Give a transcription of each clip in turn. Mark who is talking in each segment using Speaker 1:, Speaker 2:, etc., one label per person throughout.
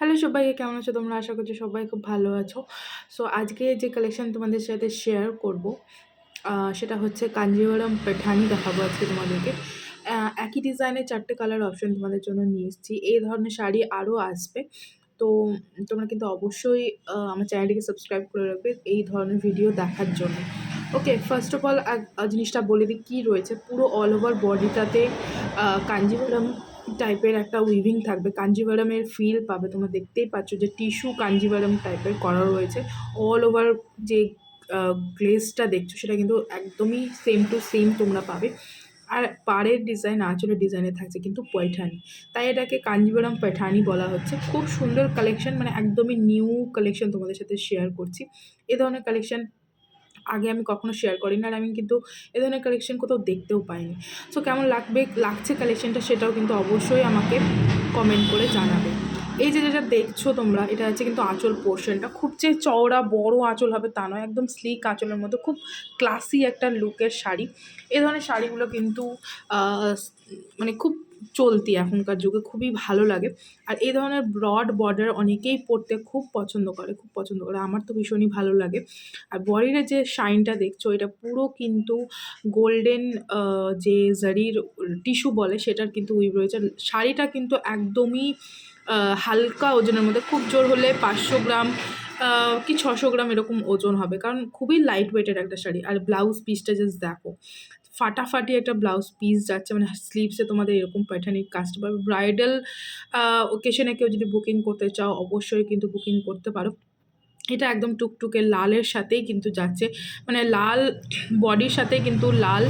Speaker 1: Hello সবাইকে, কেমন আছো তোমরা? আশা করছি সবাই খুব ভালো আছো। সো আজকে যে কালেকশন তোমাদের সাথে শেয়ার করব সেটা হচ্ছে কাঞ্জিভারাম পেঠানি দেখাবো আজকে তোমাদেরকে। একই ডিজাইনের চারটে কালার অপশন তোমাদের জন্য নিয়ে এসেছি। এই ধরনের শাড়ি আরও আসবে। তো, তোমরা কিন্তু অবশ্যই আমার চ্যানেলটিকে সাবস্ক্রাইব করে রাখবে এই ধরনের ভিডিও দেখার জন্য। ওকে ফার্স্ট অফ অল জিনিসটা বলে দিই, কী রয়েছে? পুরো অল ওভার বডিটাতে কাঞ্জিভারাম টাইপের একটা উইভিং থাকবে। কাঞ্জিভারামের ফিল পাবে। তোমরা দেখতেই পাচ্ছ যে টিস্যু কাঞ্জিভারাম টাইপের করা রয়েছে। অল ওভার যে গ্লেসটা দেখছ, সেটা কিন্তু একদমই সেম টু সেম তোমরা পাবে। আর পাড়ের ডিজাইন আঁচলের ডিজাইনে থাকছে কিন্তু পয়ঠানি। তাই এটাকে কাঞ্জিভারাম পৈঠানি বলা হচ্ছে। খুব সুন্দর কালেকশন মানে একদমই নিউ কালেকশন তোমাদের সাথে শেয়ার করছি। এ ধরনের কালেকশন আগে আমি কখনো শেয়ার করিনি আর আমি কিন্তু এ ধরনের কালেকশন কোথাও দেখতেও পাইনি। সো কেমন লাগবে, লাগছে কালেকশনটা সেটাও কিন্তু অবশ্যই আমাকে কমেন্ট করে জানাবে। এই যে যেটা দেখছ তোমরা, এটা হচ্ছে কিন্তু আঁচল পোর্শনটা খুব যে চওড়া, বড় আঁচল হবে তা নয়, একদম স্লিক আঁচলের মতো খুব ক্লাসি একটা লুকের শাড়ি। এ ধরনের শাড়িগুলো কিন্তু মানে খুব চলতি এখনকার যুগে খুবই ভালো লাগে। আর এই ধরনের ব্রড বর্ডার অনেকেই পরতে খুব পছন্দ করে, খুব পছন্দ করে। আমার তো ভীষণই ভালো লাগে। আর বডির যে শাইনটা দেখছ, এটা পুরো কিন্তু গোল্ডেন যে জারির টিস্যু বলে, সেটার কিন্তু উইভ রয়েছে। শাড়িটা কিন্তু একদমই হালকা ওজনের মধ্যে, খুব জোর হলে পাঁচশো গ্রাম কি ছশো গ্রাম এরকম ওজন হবে। কারণ খুবই লাইট ওয়েটের একটা শাড়ি। আর ব্লাউজ পিসটা জাস্ট দেখো। ফাটাফাটি একটা ব্লাউজ পিস যাচ্ছে মানে স্লিভসে তোমাদের এরকম প্যাটার্নের কাজটা পাবে। ব্রাইডাল ওকেশনে কেউ যদি বুকিং করতে চাও, অবশ্যই কিন্তু বুকিং করতে পারো। এটা একদম টুকটুকে লালের সাথেই কিন্তু যাচ্ছে। মানে লাল বডির সাথে কিন্তু লাল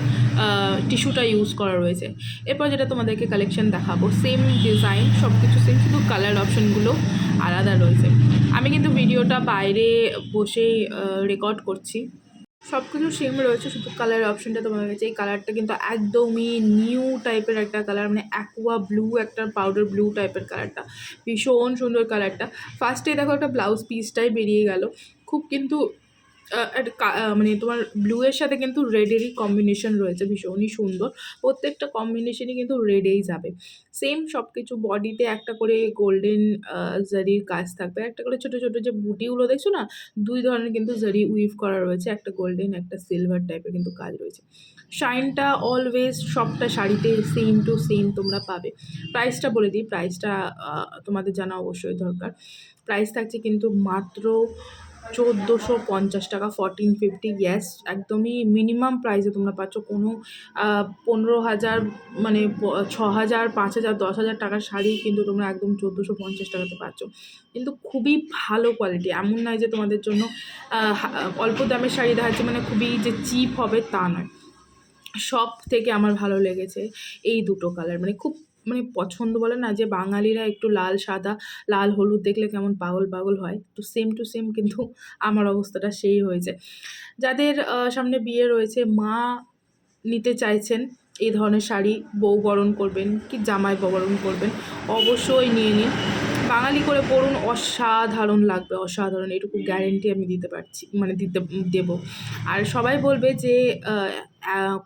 Speaker 1: টিস্যুটা ইউজ করা রয়েছে। এরপর যেটা তোমাদেরকে কালেকশন দেখাবো সেম ডিজাইন সব কিছু সেম শুধু কালার অপশনগুলো আলাদা রয়েছে। আমি কিন্তু ভিডিওটা বাইরে বসেই রেকর্ড করছি। সব কিছু সেম রয়েছে, শুধু কালার অপশনটা তোমার কাছে এই কালারটা কিন্তু একদমই নিউ টাইপের একটা কালার মানে অ্যাকুয়া ব্লু একটা পাউডার ব্লু টাইপের কালারটা ভীষণ সুন্দর কালারটা ফার্স্টে দেখো একটা ব্লাউজ পিসটাই বেরিয়ে গেল। খুব কিন্তু মানে তোমার ব্লু এর সাথে কিন্তু রেডেরই কম্বিনেশন রয়েছে, ভীষণই সুন্দর। প্রত্যেকটা কম্বিনেশনই কিন্তু রেডেই যাবে। সেম সব কিছু বডিতে একটা করে গোল্ডেন জারির কাজ থাকবে। একটা করে ছোটো ছোটো যে বুটিগুলো দেখছ না, দুই ধরনের কিন্তু জারি উইভ করা রয়েছে। একটা গোল্ডেন একটা সিলভার টাইপের কিন্তু কাজ রয়েছে। শাইনটা অলওয়েজ সবটা শাড়িতে সেম টু সেম তোমরা পাবে। প্রাইসটা বলে দিই। প্রাইসটা তোমাদের জানা অবশ্যই দরকার। প্রাইস থাকছে কিন্তু মাত্র চোদ্দোশো পঞ্চাশ টাকা ফরটিন ফিফটি গ্যাস একদমই মিনিমাম প্রাইসে তোমরা পাচ্ছ। কোনো পনেরো হাজার মানে ছ হাজার পাঁচ হাজার দশ হাজার টাকার শাড়ি কিন্তু তোমরা একদম চোদ্দোশো পঞ্চাশ টাকাতে পাচ্ছ। কিন্তু খুবই ভালো কোয়ালিটি এমন নয় যে তোমাদের জন্য অল্প দামের শাড়ি দেখাচ্ছে মানে খুবই যে চিপ হবে তা নয়। সব থেকে আমার ভালো লেগেছে এই দুটো কালার মানে খুব মানে পছন্দ বলে না যে বাঙালিরা একটু লাল, সাদা, লাল, হলুদ দেখলে কেমন পাগল পাগল হয়। তো সেম টু সেম কিন্তু আমার অবস্থাটা সেই হয়েছে। যাদের সামনে বিয়ে রয়েছে, মা নিতে চাইছেন এই ধরনের শাড়ি বউ বরণ করবেন কি জামাই বরণ করবেন অবশ্যই নিয়ে নিন। বাঙালি করে পড়ুন অসাধারণ লাগবে, অসাধারণ, এটুকু গ্যারেন্টি আমি দিতে পারছি মানে দিতে, দেবো। আর সবাই বলবে যে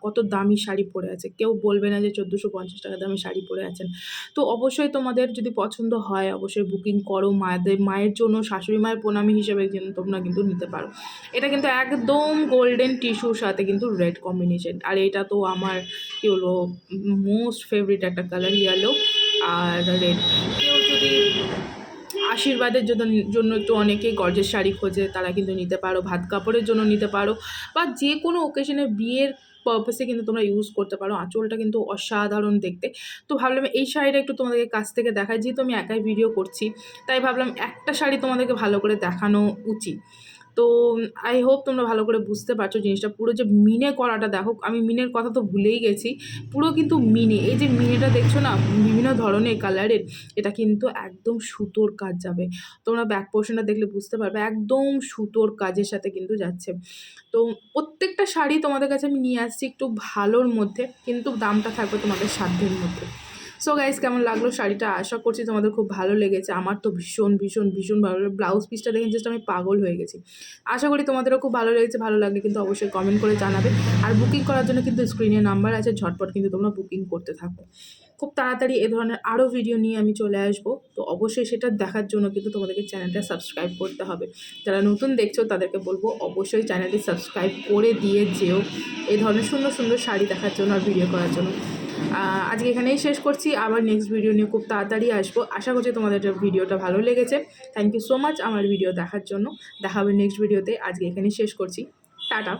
Speaker 1: কত দামি শাড়ি পরে আছে। কেউ বলবে না যে চোদ্দোশো পঞ্চাশ টাকা দামি শাড়ি পরে আছেন। তো অবশ্যই তোমাদের যদি পছন্দ হয়, অবশ্যই বুকিং করো মায়েদের, মায়ের জন্য, শাশুড়ি মায়ের প্রণামী হিসেবে যেন তোমরা কিন্তু নিতে পারো। এটা কিন্তু একদম গোল্ডেন টিস্যুর সাথে কিন্তু রেড কম্বিনেশন আর এটা তো আমার, কী হলো মোস্ট ফেভারিট একটা কালার ইয়েলো আর রেড আশীর্বাদের জন্য জন্য একটু অনেকে গর্জের শাড়ি খোঁজে, তারা কিন্তু নিতে পারো, ভাত কাপড়ের জন্য নিতে পারো, বা যে কোনো ওকেশনে বিয়ের পারপাসে কিন্তু তোমরা ইউজ করতে পারো। আঁচলটা কিন্তু অসাধারণ দেখতে। তো ভাবলাম এই শাড়িটা একটু তোমাদেরকে কাছ থেকে দেখায় যেহেতু আমি একাই ভিডিও করছি, তাই ভাবলাম একটা শাড়ি তোমাদেরকে ভালো করে দেখানো উচিত। তো আই হোপ তোমরা ভালো করে বুঝতে পারছ জিনিসটা। পুরো যে মিনে করাটা, দেখো, আমি মিনের কথা তো ভুলেই গেছি। পুরো কিন্তু মিনে, এই যে মিনেটা দেখছ না, বিভিন্ন ধরনের কালারের এটা কিন্তু একদম সুতোর কাজ যাবে। তোমরা ব্যাক পোর্শনটা দেখলে বুঝতে পারবে, একদম সুতোর কাজের সাথে কিন্তু যাচ্ছে। তো প্রত্যেকটা শাড়ি তোমাদের কাছে আমি নিয়ে আসছি একটু ভালোর মধ্যে, কিন্তু দামটা থাকবে তোমাদের সাধ্যের মধ্যে। সো গাইস কেমন লাগল শাড়িটা? আশা করছি তোমাদের খুব ভালো লেগেছে। আমার তো ভীষণ ভীষণ ভীষণ ভালো ব্লাউজ পিসটা দেখে জাস্ট আমি পাগল হয়ে গেছি। আশা করি তোমাদেরও খুব ভালো লেগেছে। ভালো লাগলে কিন্তু অবশ্যই কমেন্ট করে জানাবে। আর বুকিং করার জন্য কিন্তু স্ক্রিনে নাম্বার আছে। ঝটপট কিন্তু তোমরা বুকিং করতে থাকো। খুব তাড়াতাড়ি এ ধরনের আরও ভিডিও নিয়ে আমি চলে আসব। তো অবশ্যই সেটা দেখার জন্য কিন্তু তোমাদেরকে চ্যানেলটা সাবস্ক্রাইব করতে হবে। যারা নতুন দেখছ, তাদেরকে বলব অবশ্যই চ্যানেলটি সাবস্ক্রাইব করে দিয়ে যেও। এই ধরনের সুন্দর সুন্দর শাড়ি দেখার জন্য আর ভিডিও করার জন্য। আজকে এখানেই শেষ করছি। আবার নেক্সট ভিডিও নিয়ে খুব তাড়াতাড়ি আসব। আশা করছি তোমাদের ভিডিওটা ভালো লেগেছে। থ্যাংক ইউ সো মাচ আমার ভিডিও দেখার জন্য। দেখাবে নেক্সট ভিডিওতে আজকে এখানেই শেষ করছি। টাটা।